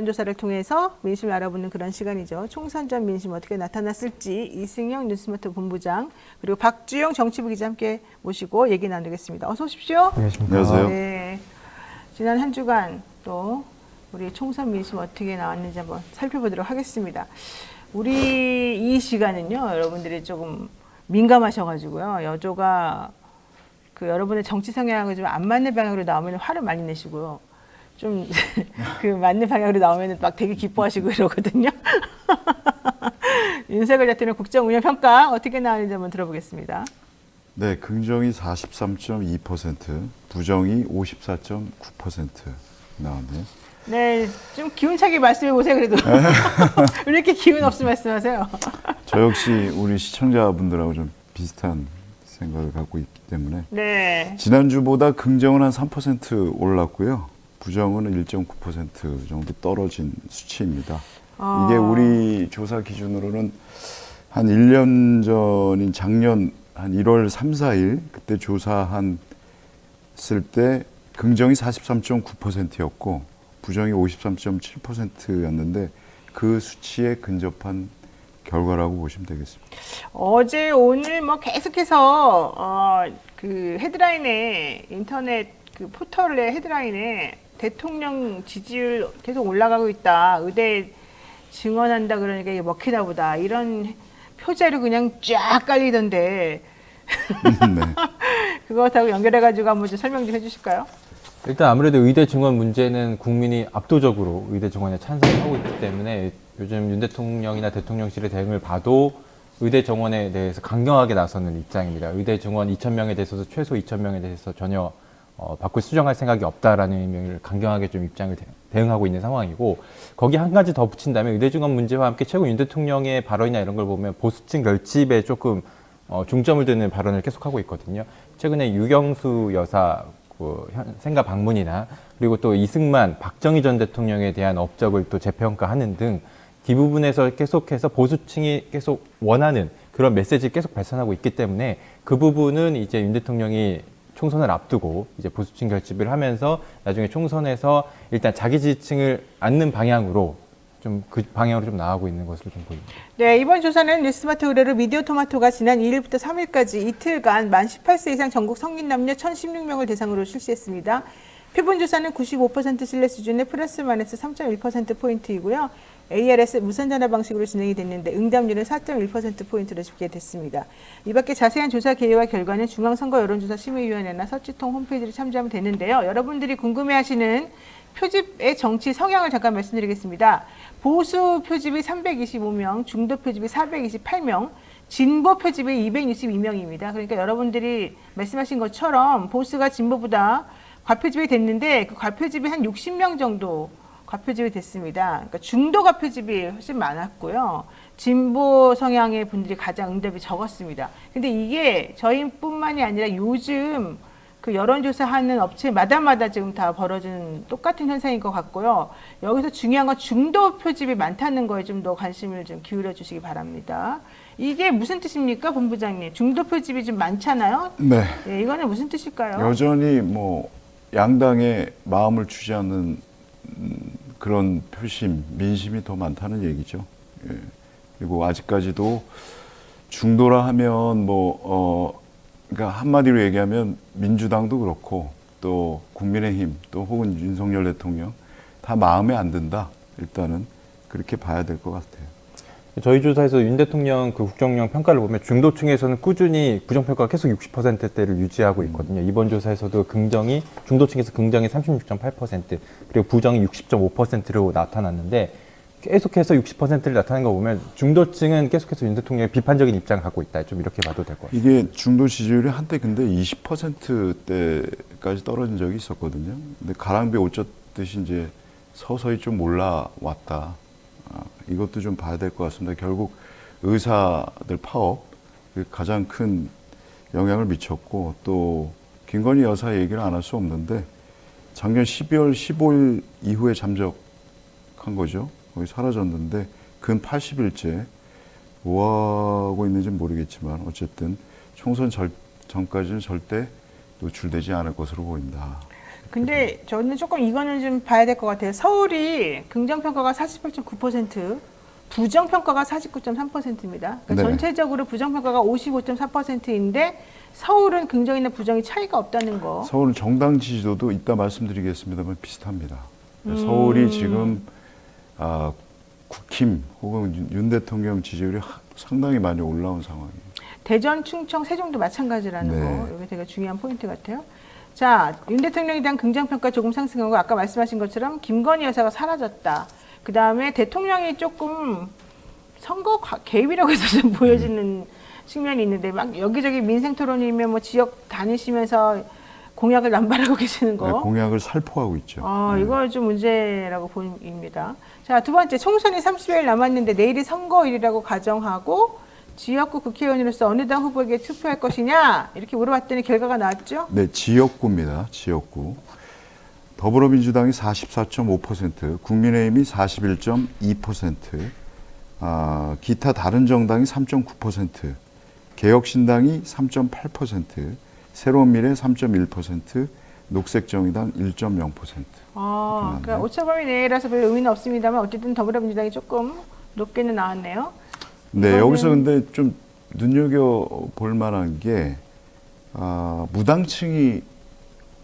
여론조사를 통해서 민심을 알아보는 그런 시간이죠. 총선 전 민심 어떻게 나타났을지 이승영 뉴스마트 본부장 그리고 박주영 정치부 기자 함께 모시고 얘기 나누겠습니다. 어서 오십시오. 안녕하십니까. 안녕하세요. 네. 지난 한 주간 또 우리 총선 민심 어떻게 나왔는지 한번 살펴보도록 하겠습니다. 우리 이 시간은요, 여러분들이 조금 민감하셔가지고요, 여조가 그 여러분의 정치 성향하고 좀안 맞는 방향으로 나오면 화를 많이 내시고요. 좀 그 맞는 방향으로 나오면 막 되게 기뻐하시고 이러거든요. 윤석열 대통령 국정 운영 평가 어떻게 나왔는지 한번 들어보겠습니다. 네, 긍정이 43.2%, 부정이 54.9% 나왔네요. 네, 좀 기운차게 말씀해 보세요. 그래도 왜 이렇게 기운 없이 말씀하세요? 저 역시 우리 시청자분들하고 좀 비슷한 생각을 갖고 있기 때문에 네, 지난주보다 긍정은 한 3% 올랐고요. 부정은 1.9% 정도 떨어진 수치입니다. 아. 이게 우리 조사 기준으로는 한 1년 전인 작년 한 1월 3, 4일 그때 조사한 쓸 때 긍정이 43.9%였고 부정이 53.7%였는데 그 수치에 근접한 결과라고 보시면 되겠습니다. 어제 오늘 뭐 계속해서 어, 그 헤드라인에 인터넷 그 포털의 헤드라인에 대통령 지지율 계속 올라가고 있다. 의대 증언한다 그러니까 이게 먹히나 보다. 이런 표제로 그냥 쫙 깔리던데 네. 그것하고 연결해가지고 한번 좀 설명 좀 해주실까요? 일단 아무래도 의대 증원 문제는 국민이 압도적으로 의대 증원에 찬성하고 있기 때문에 요즘 윤 대통령이나 대통령실의 대응을 봐도 의대 정원에 대해서 강경하게 나서는 입장입니다. 의대 증원 2,000명에 대해서도 최소 2,000명에 대해서 전혀 어, 바꿀 수정할 생각이 없다라는 의미를 강경하게 좀 입장을 대, 대응하고 있는 상황이고 거기 한 가지 더 붙인다면 의대 증원 문제와 함께 최근 윤 대통령의 발언이나 이런 걸 보면 보수층 결집에 조금 어, 중점을 두는 발언을 계속하고 있거든요. 최근에 유경수 여사 그 현- 생가 방문이나 그리고 또 이승만, 박정희 전 대통령에 대한 업적을 또 재평가하는 등이 부분에서 계속해서 보수층이 계속 원하는 그런 메시지를 계속 발산하고 있기 때문에 그 부분은 이제 윤 대통령이 총선을 앞두고 이제 보수층 결집을 하면서 나중에 총선에서 일단 자기 지지층을 앉는 방향으로 좀그 방향으로 좀 나아가고 있는 것으로 좀 보입니다. 네, 이번 조사는 뉴스마트 의뢰로 미디어 토마토가 지난 2일부터 3일까지 이틀간 만 18세 이상 전국 성인 남녀 1,016명을 대상으로 실시했습니다. 표본 조사는 95% 신뢰 수준의 플러스 마이너스 3.1%포인트이고요. ARS 무선 전화 방식으로 진행이 됐는데 응답률은 4.1%포인트로 집계됐습니다. 이 밖에 자세한 조사 계획과 결과는 중앙선거 여론조사 심의위원회나 서치통 홈페이지를 참조하면 되는데요. 여러분들이 궁금해하시는 표집의 정치 성향을 잠깐 말씀드리겠습니다. 보수 표집이 325명, 중도 표집이 428명, 진보 표집이 262명입니다. 그러니까 여러분들이 말씀하신 것처럼 보수가 진보보다 과표집이 됐는데 그 과표집이 한 60명 정도 과표집이 됐습니다. 그러니까 중도 과표집이 훨씬 많았고요. 진보 성향의 분들이 가장 응답이 적었습니다. 근데 이게 저희뿐만이 아니라 요즘 그 여론조사하는 업체마다마다 지금 다 벌어지는 똑같은 현상인 것 같고요. 여기서 중요한 건 중도 표집이 많다는 거에 좀 더 관심을 좀 기울여 주시기 바랍니다. 이게 무슨 뜻입니까, 본부장님? 중도 표집이 좀 많잖아요. 네. 예, 이거는 무슨 뜻일까요? 여전히 뭐 양당의 마음을 주지 않는 음, 그런 표심, 민심이 더 많다는 얘기죠. 예. 그리고 아직까지도 중도라 하면 뭐 어, 그러니까 한마디로 얘기하면 민주당도 그렇고 또 국민의힘 또 혹은 윤석열 대통령 다 마음에 안 든다. 일단은 그렇게 봐야 될 것 같아요. 저희 조사에서 윤 대통령 그 국정운영 평가를 보면 중도층에서는 꾸준히 부정평가가 계속 60%대를 유지하고 있거든요. 이번 조사에서도 긍정이 중도층에서 긍정이 36.8% 그리고 부정이 60.5%로 나타났는데 계속해서 60%를 나타낸 거 보면 중도층은 계속해서 윤 대통령의 비판적인 입장을 갖고 있다. 좀 이렇게 봐도 될 것 같아요. 이게 중도 지지율이 한때 근데 20%대까지 떨어진 적이 있었거든요. 근데 가랑비에 옷 젖듯이 이제 서서히 좀 올라왔다. 아, 이것도 좀 봐야 될 것 같습니다. 결국 의사들 파업 그 가장 큰 영향을 미쳤고 또 김건희 여사 얘기를 안 할 수 없는데 작년 12월 15일 이후에 잠적한 거죠. 거의 사라졌는데 근 80일째 뭐 하고 있는지 모르겠지만 어쨌든 총선 절, 전까지는 절대 노출되지 않을 것으로 보인다. 근데 저는 조금 이거는 좀 봐야 될 것 같아요. 서울이 긍정평가가 48.9%, 부정평가가 49.3%입니다. 그러니까 네. 전체적으로 부정평가가 55.4%인데 서울은 긍정이나 부정이 차이가 없다는 거. 서울은 정당 지지도도 이따 말씀드리겠습니다만 비슷합니다. 음. 서울이 지금 아, 국힘 혹은 윤, 윤 대통령 지지율이 하- 상당히 많이 올라온 상황이에요. 대전, 충청, 세종도 마찬가지라는 네. 거. 이게 되게 중요한 포인트 같아요. 자, 윤 대통령에 대한 긍정평가 조금 상승하고 아까 말씀하신 것처럼 김건희 여사가 사라졌다. 그 다음에 대통령이 조금 선거 과- 개입이라고 해서 좀 보여지는 측면이 있는데 막 여기저기 민생 토론이면 뭐 지역 다니시면서 공약을 남발하고 계시는 거. 네, 공약을 살포하고 있죠. 아, 네. 이거 좀 문제라고 보입니다. 자, 두 번째, 총선이 30여일 남았는데 내일이 선거일이라고 가정하고 지역구 국회의원으로서 어느 당 후보에게 투표할 것이냐 이렇게 물어봤더니 결과가 나왔죠. 네, 지역구입니다. 지역구. 더불어민주당이 44.5%, 국민의힘이 41.2%, 아, 기타 다른 정당이 3.9%, 개혁신당이 3.8%, 새로운 미래 3.1%, 녹색정의당 1.0%. 아, 음. 그러니까 오차범위 내라서 별 의미는 없습니다만 어쨌든 더불어민주당이 조금 높게는 나왔네요. 네, 여기서 근데 좀 눈여겨 볼 만한 게 아, 무당층이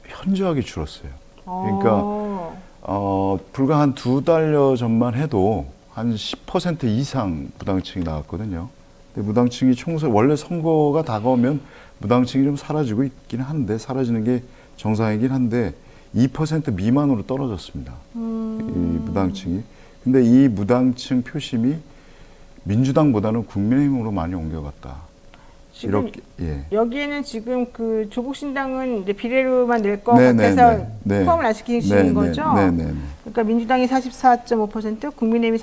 현저하게 줄었어요. 그러니까 어, 어, 불과 한 두 달여 전만 해도 한 10% 이상 무당층이 나왔거든요. 근데 무당층이 총선 원래 선거가 다가오면 무당층이 좀 사라지고 있긴 한데 사라지는 게 정상이긴 한데 2% 미만으로 떨어졌습니다. 음. 이 무당층이. 근데 이 무당층 표심이 민주당보다는 국민의힘으로 많이 옮겨갔다. 지금 이렇게 예. 여기에는 지금 그 조국신당은 이제 비례로만 낼것 네, 네, 같아서 네, 네. 포함을 안 시키시는 거죠. 네, 네, 네. 그러니까 민주당이 44.5%, 국민의힘이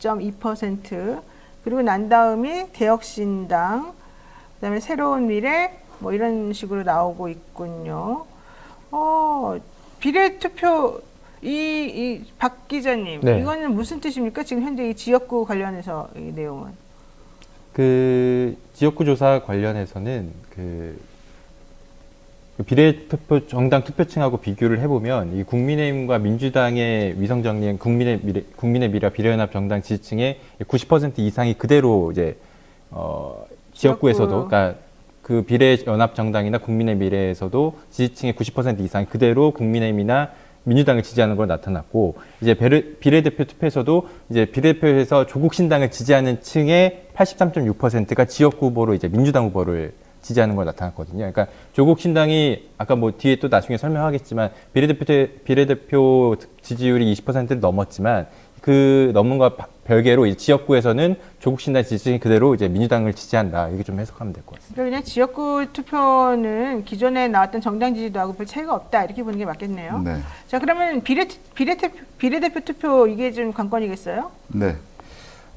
41.2%, 그리고 난 다음이 개혁신당, 그다음에 새로운 미래 뭐 이런 식으로 나오고 있군요. 어, 비례 투표 이, 이박 기자님, 네. 이거는 무슨 뜻입니까? 지금 현재 이 지역구 관련해서 이 내용은. 그 지역구 조사 관련해서는 그, 그 비례투표 정당 투표층하고 비교를 해보면 이 국민의힘과 민주당의 위성 정리한 국민의 미래 국민의 미래 비례연합 정당 지지층의 90% 이상이 그대로 이제 어 지역구에서도 지역구. 그러니까 그 비례연합 정당이나 국민의 미래에서도 지지층의 90% 이상이 그대로 국민의힘이나 민주당을 지지하는 걸 나타났고 이제 비례, 비례대표 투표에서도 이제 비례대표에서 조국 신당을 지지하는 층의 83.6%가 지역구 후보로 이제 민주당 후보를 지지하는 걸 나타났거든요. 그러니까 조국 신당이 아까 뭐 뒤에 또 나중에 설명하겠지만 비례대표 때- 비례대표 지지율이 20%를 넘었지만 그 넘은 것 별개로 이제 지역구에서는 조국 신당 지지층이 그대로 이제 민주당을 지지한다. 이렇게 좀 해석하면 될 것 같습니다. 그러니까 그냥 지역구 투표는 기존에 나왔던 정당 지지도하고 별 차이가 없다 이렇게 보는 게 맞겠네요. 네. 자 그러면 비례 비례대표 비례대표 투표 이게 좀 관건이겠어요? 네.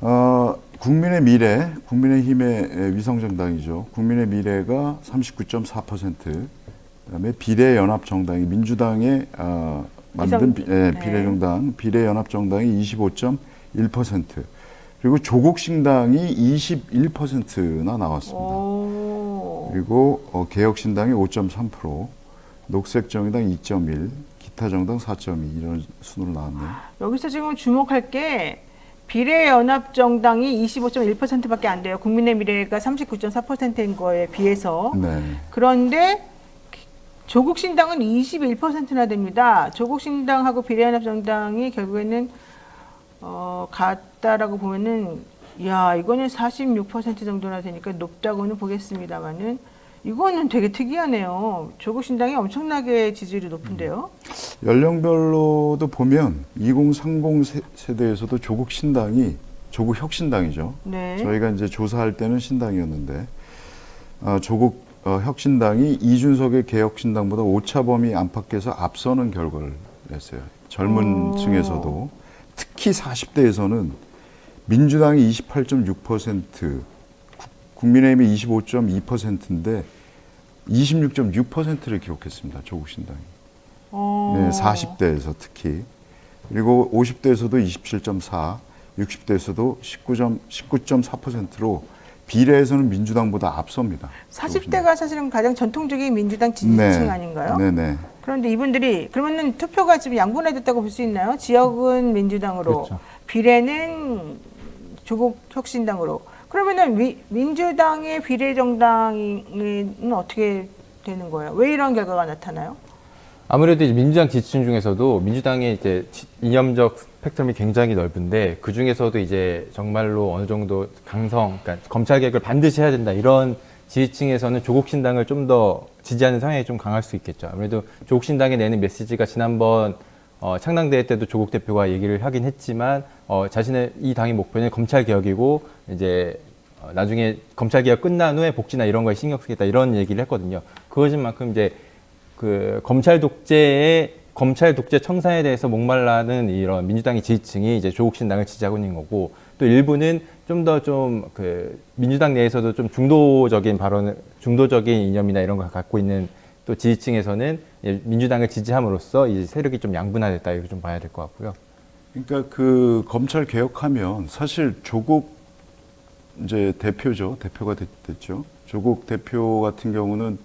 어, 국민의 미래, 국민의힘의 위성 정당이죠. 국민의 미래가 39.4%, 그다음에 비례 연합 정당이 민주당의 어, 만든 비, 예, 네. 비례 정당, 비례 연합 정당이 25.1%, 그리고 조국 신당이 21%나 나왔습니다. 오. 그리고 어, 개혁 신당이 5.3%, 녹색 정의당 2.1, 기타 정당 4.2 이런 순으로 나왔네요. 여기서 지금 주목할 게 비례연합정당이 25.1%밖에 안 돼요. 국민의 미래가 39.4%인 거에 비해서. 네. 그런데 조국신당은 21%나 됩니다. 조국신당하고 비례연합정당이 결국에는 어, 같다라고 보면은 야 이거는 46% 정도나 되니까 높다고는 보겠습니다만은 이거는 되게 특이하네요. 조국 신당이 엄청나게 지지율이 높은데요. 연령별로도 보면 2030 세, 세대에서도 조국 신당이 조국 혁신당이죠. 네. 저희가 이제 조사할 때는 신당이었는데 어, 조국 어, 혁신당이 이준석의 개혁신당보다 오차 범위 안팎에서 앞서는 결과를 냈어요. 젊은 오. 층에서도 특히 40대에서는 민주당이 28.6%, 국- 국민의힘이 25.2%인데 26.6%를 기록했습니다. 조국 신당이. 어. 네, 40대에서 특히 그리고 50대에서도 27.4, 60대에서도 19점 19.4%로 비례에서는 민주당보다 앞섭니다. 40대가 사실은 가장 전통적인 민주당 지지층 아닌가요? 네네. 그런데 이분들이 그러면은 투표가 지금 양분화됐다고 볼 수 있나요? 지역은 민주당으로, 그렇죠. 비례는 조국 혁신당으로. 그러면은 미- 민주당의 비례 정당은 어떻게 되는 거예요? 왜 이런 결과가 나타나요? 아무래도 이제 민주당 지지층 중에서도 민주당의 이제 지- 이념적 스펙트럼이 굉장히 넓은데 그 중에서도 이제 정말로 어느 정도 강성, 그러니까 검찰 개혁을 반드시 해야 된다 이런 지지층에서는 조국 신당을 좀 더 지지하는 성향이 좀 강할 수 있겠죠. 아무래도 조국 신당이 내는 메시지가 지난번 어, 창당대회 때도 조국 대표가 얘기를 하긴 했지만 어, 자신의 이 당의 목표는 검찰 개혁이고 이제 어, 나중에 검찰 개혁 끝난 후에 복지나 이런 거에 신경 쓰겠다 이런 얘기를 했거든요. 그것인 만큼 이제 그 검찰 독재의 검찰 독재 청산에 대해서 목말라는 이런 민주당의 지지층이 이제 조국 신당을 지지하고 있는 거고 또 일부는 좀 더 좀 그 민주당 내에서도 좀 중도적인 발언, 중도적인 이념이나 이런 걸 갖고 있는 또 지지층에서는 민주당을 지지함으로써 이제 세력이 좀 양분화됐다 이렇게 좀 봐야 될 것 같고요. 그러니까 그 검찰 개혁하면 사실 조국 이제 대표죠. 대표가 됐, 죠 조국 대표 같은 경우는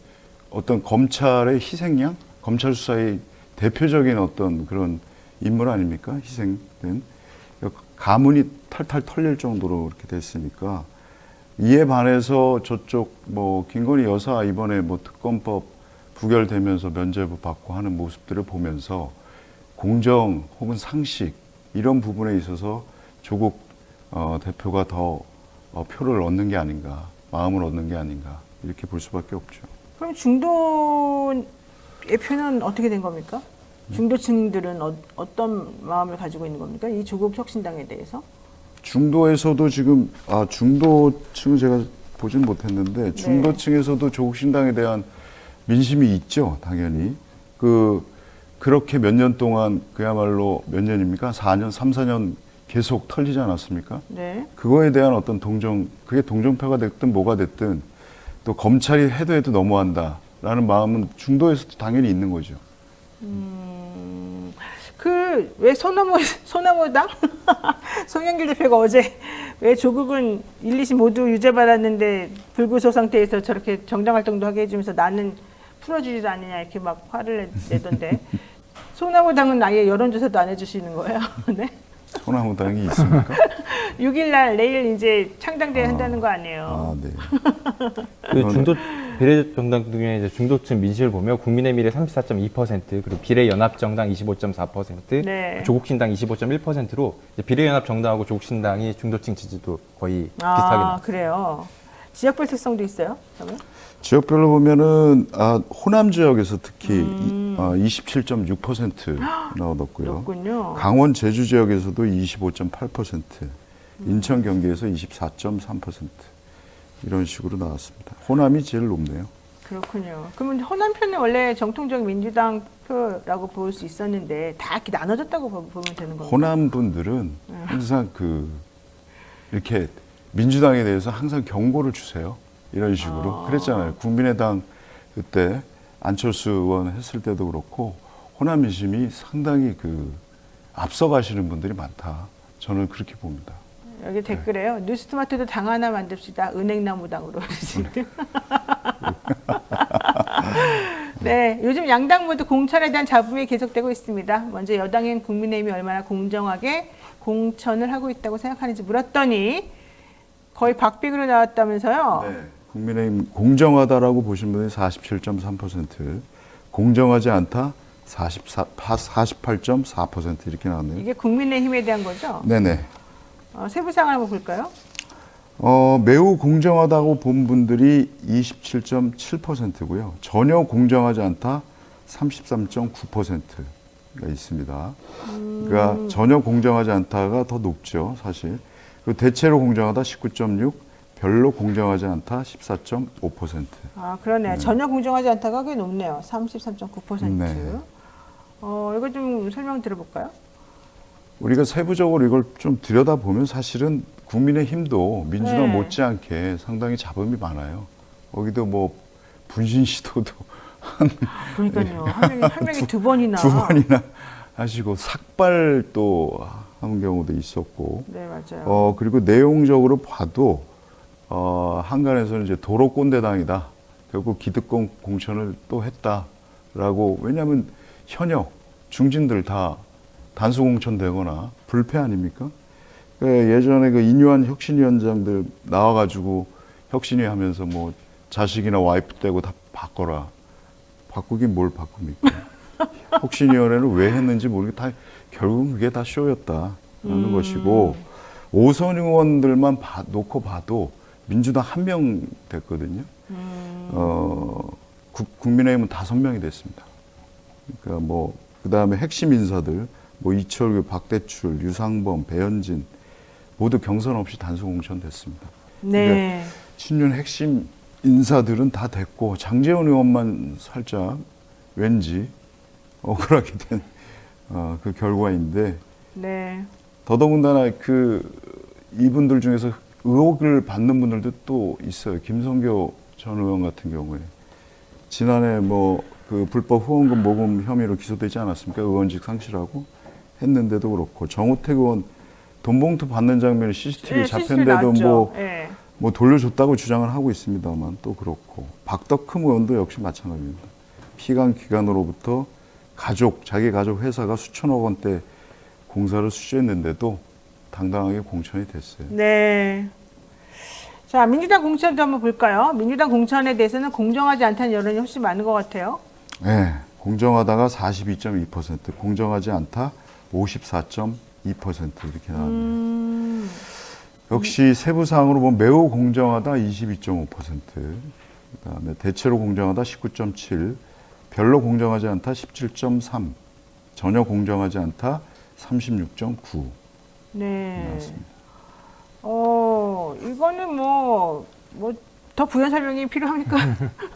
어떤 검찰의 희생양, 검찰 수사의 대표적인 어떤 그런 인물 아닙니까? 희생된 가문이 탈탈 털릴 정도로 이렇게 됐으니까 이에 반해서 저쪽 뭐 김건희 여사 이번에 뭐 특검법 부결되면서 면죄부 받고 하는 모습들을 보면서 공정 혹은 상식 이런 부분에 있어서 조국 어, 대표가 더 어, 표를 얻는 게 아닌가, 마음을 얻는 게 아닌가 이렇게 볼 수밖에 없죠. 그럼 중도의 표는 어떻게 된 겁니까? 중도층들은 어, 어떤 마음을 가지고 있는 겁니까? 이 조국 혁신당에 대해서? 중도에서도 지금 아 중도층은 제가 보진 못했는데 중도층에서도 조국 신당에 대한 민심이 있죠, 당연히. 그 그렇게 몇 년 동안 그야말로 몇 년입니까? 4년, 3, 4년 계속 털리지 않았습니까? 네. 그거에 대한 어떤 동정, 그게 동정표가 됐든 뭐가 됐든 또 검찰이 해도 해도 너무한다라는 마음은 중도에서도 당연히 있는 거죠. 그 왜 소나무 소나무당 송영길 대표가 어제 왜 조국은 1, 2심 모두 유죄 받았는데 불구속 상태에서 저렇게 정당 활동도 하게 해주면서 나는 풀어주지도 않느냐 이렇게 막 화를 내- 내던데 소나무당은 아예 여론조사도 안 해주시는 거예요. 네. 소나무당이 있습니까? 6일날 내일 이제 창당대회 아. 한다는 거 아니에요. 아, 네. 그 중도 비례 정당 중에 이제 중도층 민심을 보면 국민의 미래 34.2% 그리고 비례 연합 정당 25.4% 네. 조국 신당 25.1%로 비례 연합 정당하고 조국 신당이 중도층 지지도 거의 비슷하게 아 나왔어요. 그래요. 지역별 특성도 있어요. 그러면? 지역별로 보면은 아, 호남 지역에서 특히 음. 이, 아, 27.6% 나왔고요. 높군요. 강원 제주 지역에서도 25.8%, 인천 경기에서 24.3% 이런 식으로 나왔습니다. 호남이 제일 높네요. 그렇군요. 그러면 호남 편은 원래 정통적 민주당 표라고 볼 수 있었는데 다 이렇게 나눠졌다고 보- 보면 되는 겁니다. 호남 분들은 항상 그 이렇게 민주당에 대해서 항상 경고를 주세요. 이런 식으로 아. 그랬잖아요. 국민의당 그때 안철수 의원 했을 때도 그렇고 호남 민심이 상당히 그 앞서가시는 분들이 많다. 저는 그렇게 봅니다. 여기 댓글에요. 뉴스토마토도 당 하나 만듭시다. 은행나무 당으로. 네, 요즘 양당 모두 공천에 대한 잡음이 계속되고 있습니다. 먼저 여당인 국민의힘이 얼마나 공정하게 공천을 하고 있다고 생각하는지 물었더니 거의 박빙으로 나왔다면서요. 네. 국민의힘 공정하다라고 보신 분이 47.3%, 공정하지 않다 44, 48.4% 이렇게 나왔네요. 이게 국민의힘에 대한 거죠. 네네. 어, 세부상을 한번 볼까요? 어, 매우 공정하다고 본 분들이 27.7%고요. 전혀 공정하지 않다 33.9%가 있습니다. 그러니까 전혀 공정하지 않다가 더 높죠, 사실. 그리고 대체로 공정하다 19.6, 별로 공정하지 않다 14.5%. 아, 그러네요. 전혀 공정하지 않다가 꽤 높네요. 33.9%. 네. 어, 이거 좀 설명 들어볼까요? 우리가 세부적으로 이걸 좀 들여다보면 사실은 국민의 힘도 민주당 네. 못지않게 상당히 잡음이 많아요. 거기도 뭐 분신 시도도 그러니까요. 한 명이, 한 명이 두 번이나. 두 번이나 하시고 삭발도 한 경우도 있었고, 네, 맞아요. 어 그리고 내용적으로 봐도 어 한간에서는 이제 도로 꼰대당이다. 결국 기득권 공천을 또 했다. 라고 왜냐하면 현역 중진들 다 단수공천되거나 불패 아닙니까? 그 예전에 그 인유한 혁신위원장들 나와가지고 혁신위 하면서 뭐 자식이나 와이프 떼고 다 바꿔라. 바꾸긴 뭘 바꿉니까? 혁신위원회를 왜 했는지 모르게 다 결국은 그게 다 쇼였다라는 음. 것이고 오선 의원들만 봐- 놓고 봐도 민주당 한 명 됐거든요. 음. 어, 국, 국민의힘은 다섯 명이 됐습니다. 그러니까 뭐 그 다음에 핵심 인사들 뭐 이철규, 박대출, 유상범, 배현진 모두 경선 없이 단수 공천됐습니다. 네. 친윤 핵심 인사들은 다 됐고 장재원 의원만 살짝 왠지 억울하게 된 어, 그 결과인데 네. 더더군다나 그 이분들 중에서 의혹을 받는 분들도 또 있어요. 김성교 전 의원 같은 경우에 지난해 뭐 그 불법 후원금 모금 혐의로 기소되지 않았습니까? 의원직 상실하고 했는데도 그렇고 정우택 의원 돈봉투 받는 장면이 CCTV 네, 잡혔는데도. 뭐 네. 뭐 돌려줬다고 주장을 하고 있습니다만 또 그렇고 박덕흠 의원도 역시 마찬가지입니다. 피감 기관으로부터 가족 자기 가족 회사가 수천억 원대 공사를 수주했는데도 당당하게 공천이 됐어요. 네. 자, 민주당 공천도 한번 볼까요? 민주당 공천에 대해서는 공정하지 않다는 여론이 훨씬 많은 것 같아요. 네, 공정하다가 42.2%, 공정하지 않다 54.2% 이렇게 나왔네요. 음, 역시 세부 사항으로 보면 매우 공정하다 22.5%, 그다음에 대체로 공정하다 19.7, 별로 공정하지 않다 17.3, 전혀 공정하지 않다 36.9 네. 나왔습니다. 어, 이거는 뭐, 뭐, 더 부연 설명이 필요합니까?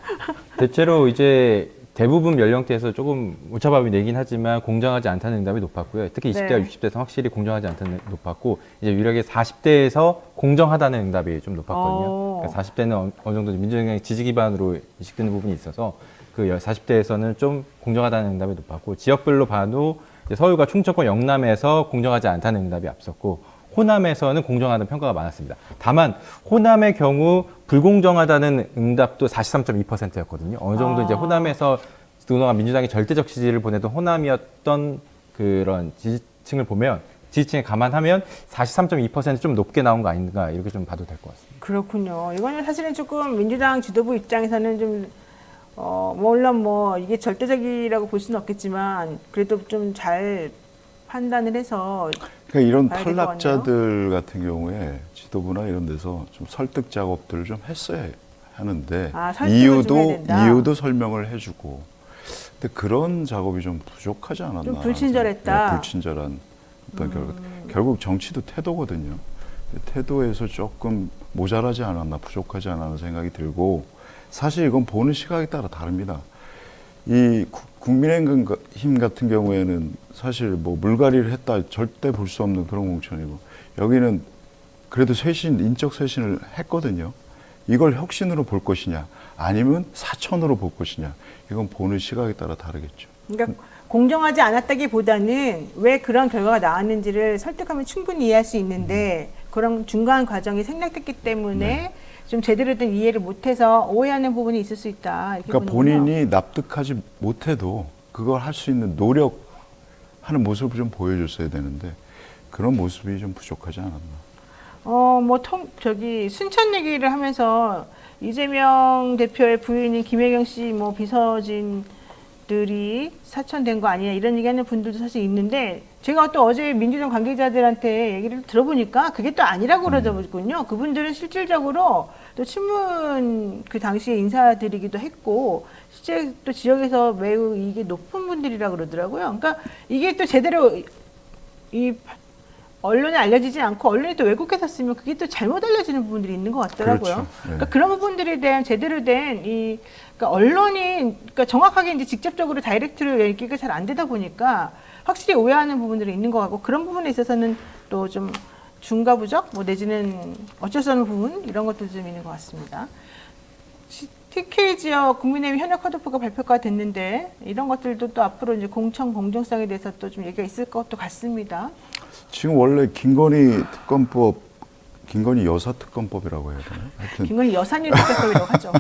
대체로 이제 대부분 연령대에서 조금 오차범위 내긴 하지만 공정하지 않다는 응답이 높았고요. 특히 20대와 네. 60대에서 확실히 공정하지 않다는 높았고 이제 유일하게 40대에서 공정하다는 응답이 좀 높았거든요. 어. 그러니까 40대는 어- 어느 정도 민주당의 지지 기반으로 인식되는 부분이 있어서 그 40대에서는 좀 공정하다는 응답이 높았고 지역별로 봐도 이제 서울과 충청권 영남에서 공정하지 않다는 응답이 앞섰고 호남에서는 공정하다는 평가가 많았습니다. 다만 호남의 경우 불공정하다는 응답도 43.2%였거든요. 어느 정도 아. 이제 호남에서 그동안 민주당이 절대적 지지를 보내던 호남이었던 그런 지지층을 보면 지지층에 감안하면 43.2%좀 높게 나온 거 아닌가 이렇게 좀 봐도 될 것 같습니다. 그렇군요. 이거는 사실은 조금 민주당 지도부 입장에서는 좀, 어, 물론 뭐, 이게 절대적이라고 볼 수는 없겠지만, 그래도 좀 잘 판단을 해서, 그러니까 이런 탈락자들 같은 경우에 지도부나 이런 데서 좀 설득 작업들을 좀 했어야 하는데 아, 이유도. 이유도 설명을 해주고 근데 그런 작업이 좀 부족하지 않았나 좀 불친절했다. 음. 네, 불친절한 어떤 결과 결국 정치도 태도거든요 태도에서 조금 모자라지 않았나 부족하지 않았나 생각이 들고 사실 이건 보는 시각에 따라 다릅니다 이 구- 국민의힘 같은 경우에는 사실 뭐 물갈이를 했다 절대 볼 수 없는 그런 공천이고 여기는 그래도 쇄신 인적 쇄신을 했거든요. 이걸 혁신으로 볼 것이냐 아니면 사천으로 볼 것이냐 이건 보는 시각에 따라 다르겠죠. 그러니까 공정하지 않았다기보다는 왜 그런 결과가 나왔는지를 설득하면 충분히 이해할 수 있는데 그런 중간 과정이 생략됐기 때문에 네. 좀 제대로 된 이해를 못해서 오해하는 부분이 있을 수 있다. 이렇게 그러니까 보는군요. 본인이 납득하지 못해도 그걸 할 수 있는 노력하는 모습을 좀 보여줬어야 되는데 그런 모습이 좀 부족하지 않았나. 어, 뭐, 통, 저기, 순천 얘기를 하면서 이재명 대표의 부인인 김혜경 씨, 뭐, 비서진 들이 사천된 거 아니냐, 이런 얘기 하는 분들도 사실 있는데, 제가 또 어제 민주당 관계자들한테 얘기를 들어보니까 그게 또 아니라고 그러더군요. 그분들은 실질적으로 또 친문 그 당시에 인사들이기도 했고, 실제 또 지역에서 매우 이게 높은 분들이라고 그러더라고요. 그러니까 이게 또 제대로 이 언론에 알려지지 않고 언론이 또 왜곡해서 쓰면 그게 또 잘못 알려지는 부분들이 있는 것 같더라고요. 그렇죠. 네. 그러니까 그런 부분들에 대한 제대로 된이 그러니까 언론이 그러니까 정확하게 이제 직접적으로 다이렉트로 얘기가 잘 안 되다 보니까 확실히 오해하는 부분들이 있는 것 같고 그런 부분에 있어서는 또 좀 중과 부적 뭐 내지는 어쩔 수 없는 부분 이런 것도 좀 있는 것 같습니다. 시- TK 지역 국민의힘 현역 컷오프가 발표가 됐는데 이런 것들도 또 앞으로 이제 공천 공정성에 대해서 또 좀 얘기가 있을 것도 같습니다. 지금 원래 김건희 특검법 김건희 여사 특검법이라고 해야 되나? 하여튼 김건희 여사님 특별법이라고 하죠.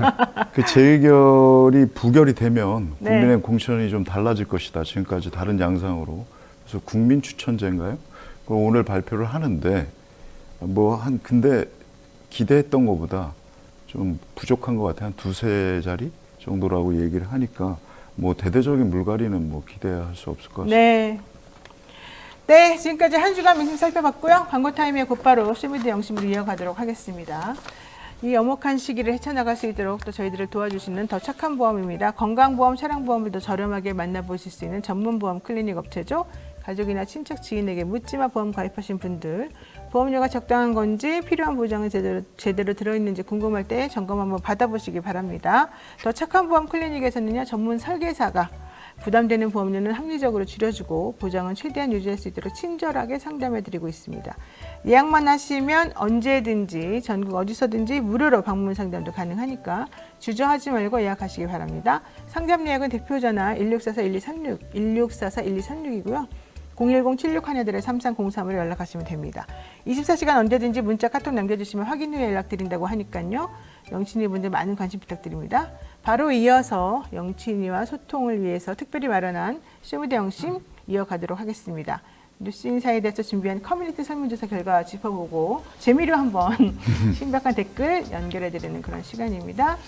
그 재결이 부결이 되면 네. 국민의 공천이 좀 달라질 것이다. 지금까지 다른 양상으로. 그래서 국민 추천제인가요? 그걸 오늘 발표를 하는데 뭐 한 근데 기대했던 것보다 좀 부족한 것 같아요. 한 두세 자리 정도라고 얘기를 하니까 뭐 대대적인 물갈이는 뭐 기대할 수 없을 것 같습니다. 네. 네, 지금까지 한 주간 민심 살펴봤고요. 광고 타임에 곧바로 쇼미드 영심으로 이어가도록 하겠습니다. 이 엄혹한 시기를 헤쳐나갈 수 있도록 또 저희들을 도와주시는 더 착한 보험입니다. 건강보험, 차량보험을 더 저렴하게 만나보실 수 있는 전문보험 클리닉 업체죠. 가족이나 친척, 지인에게 묻지마 보험 가입하신 분들 보험료가 적당한 건지 필요한 보장은 제대로, 제대로 들어있는지 궁금할 때 점검 한번 받아보시기 바랍니다. 더 착한 보험 클리닉에서는요 전문 설계사가 부담되는 보험료는 합리적으로 줄여주고 보장은 최대한 유지할 수 있도록 친절하게 상담해 드리고 있습니다. 예약만 하시면 언제든지 전국 어디서든지 무료로 방문 상담도 가능하니까 주저하지 말고 예약하시기 바랍니다. 상담 예약은 대표 전화 1644-1236, 1644-1236이고요. 010-76 하나들의 3303으로 연락하시면 됩니다. 24시간 언제든지 문자 카톡 남겨주시면 확인 후에 연락드린다고 하니까요. 영친이 분들 많은 관심 부탁드립니다. 바로 이어서 영친이와 소통을 위해서 특별히 마련한 쇼미더 영심 이어가도록 하겠습니다. 뉴스 인사에 대해서 준비한 커뮤니티 설문조사 결과 짚어보고 재미로 한번 신박한 댓글 연결해드리는 그런 시간입니다.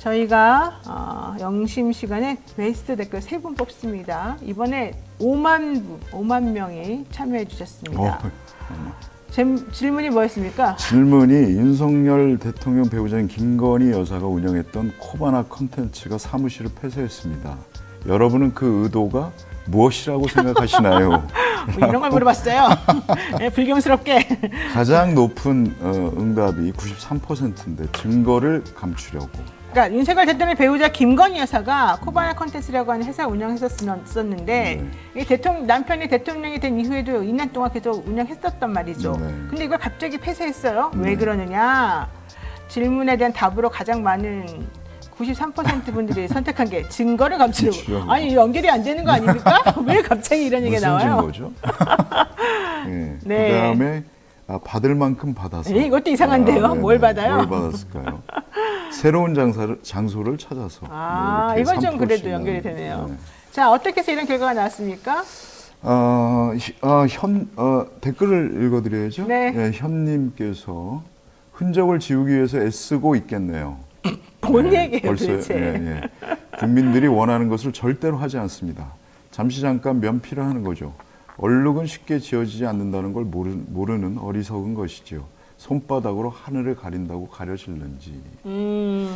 저희가 어, 영심 시간에 베스트 댓글 세 분 뽑습니다. 이번에 5만 분, 5만 명이 참여해 주셨습니다. 어, 잼- 질문이 뭐였습니까? 질문이 윤석열 대통령 배우자인 김건희 여사가 운영했던 코바나 컨텐츠가 사무실을 폐쇄했습니다. 여러분은 그 의도가 무엇이라고 생각하시나요? 뭐 이런 걸 물어봤어요. 네, 불경스럽게. 가장 높은 어, 응답이 93%인데 증거를 감추려고. 그러니까 윤석열 대통령 배우자 김건희 여사가 코바나 컨텐츠라고 하는 회사 운영했었는데 이 대통령 남편이 대통령이 된 이후에도 2년 동안 계속 운영했었단 말이죠. 네. 근데 이걸 갑자기 폐쇄했어요. 왜 네. 그러느냐? 질문에 대한 답으로 가장 많은 93% 분들이 선택한 게 증거를 감추려고. 감추려고. 아니 연결이 안 되는 거 아닙니까? 왜 갑자기 이런 얘기가 무슨 나와요? 증거죠? 예. 네. 그다음에 아, 받을 만큼 받아서. 에이, 이것도 이상한데요? 네네. 뭘 받아요? 뭘 받았을까요? 새로운 장사를, 장소를 찾아서. 아, 뭐 이건 좀 3%씩 그래도 연결이. 되네요. 네. 자, 어떻게 해서 이런 결과가 나왔습니까? 어, 히- 어, 현, 어, 댓글을 읽어드려야죠. 네. 예, 현님께서 흔적을 지우기 위해서 애쓰고 있겠네요. 뭔 네, 얘기예요, 벌써, 도대체? 예, 예. 국민들이 원하는 것을 절대로 하지 않습니다. 잠시 잠깐 면피를 하는 거죠. 얼룩은 쉽게 지워지지 않는다는 걸 모르, 모르는 어리석은 것이지요. 손바닥으로 하늘을 가린다고 가려질는지. 음.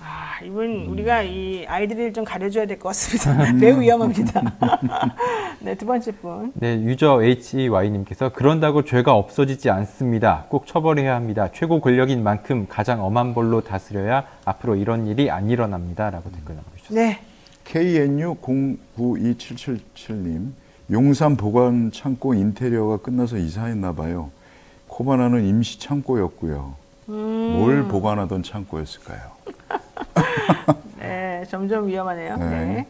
아, 이분 우리가 이 아이들을 좀 가려줘야 될 것 같습니다. 매우 위험합니다. 네, 두 번째 분. 네, 유저 HY님께서 그런다고 죄가 없어지지 않습니다. 꼭 처벌해야 합니다. 최고 권력인 만큼 가장 엄한 벌로 다스려야 앞으로 이런 일이 안 일어납니다. 라고 댓글 남겨주셨습니다. 네. KNU092777님, 용산 보관 창고 인테리어가 끝나서 이사했나 봐요. 코바나는 임시 창고였고요. 음. 뭘 보관하던 창고였을까요? 네, 점점 위험하네요. 네. 네.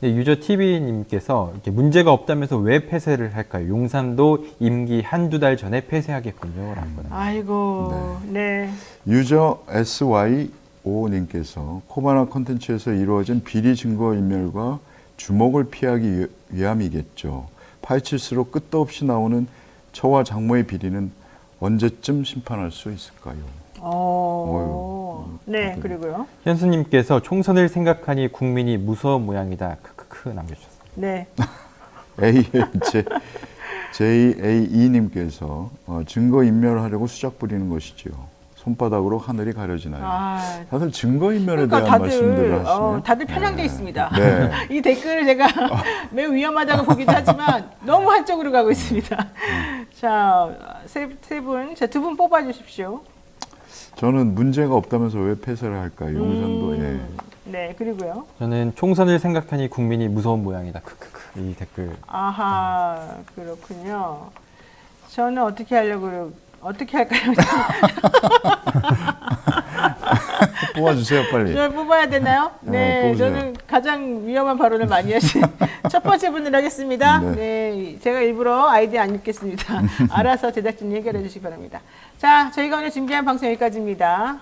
네, 유저 TV님께서 이렇게 문제가 없다면서 왜 폐쇄를 할까요? 용산도 임기 한두 달 전에 폐쇄하겠군요. 라고. 아이고, 네. 유저 SY5님께서 코바나 컨텐츠에서 이루어진 비리 증거 인멸과 주목을 피하기 위- 위함이겠죠. 파헤칠수록 끝도 없이 나오는 처와 장모의 비리는 언제쯤 심판할 수 있을까요? 어. 어휴, 네, 다들. 그리고요. 현수님께서 총선을 생각하니 국민이 무서운 모양이다. 크크크 남겨주셨습니다. 네. AJ, JAE님께서 어, 증거 인멸하려고 수작 부리는 것이지요. 손바닥으로 하늘이 가려지나요? 아, 다들 증거 인멸에 그러니까 대한 다들 말씀들을 하시네요. 어, 다들 편향돼 있습니다. 네. 이 댓글을 제가 매우 위험하다고 보기도 하지만 너무 한쪽으로 가고 있습니다. 자, 세, 세 분, 자, 두 분 뽑아 주십시오. 저는 문제가 없다면서 왜 폐쇄를 할까요? 용산도 예. 음, 네, 그리고요. 저는 총선을 생각하니 국민이 무서운 모양이다. 크크크. 이 댓글. 아하, 그렇군요. 저는 어떻게 하려고, 어떻게 할까요? 뽑아주세요 빨리. 저를 뽑아야 되나요? 네, 네, 뽑으세요. 저는 가장 위험한 발언을 많이 하신 첫 번째 분을 하겠습니다. 네. 네. 제가 일부러 아이디 안 읽겠습니다. 알아서 제작진이 해결해 주시기 바랍니다. 자, 저희가 오늘 준비한 방송 여기까지입니다.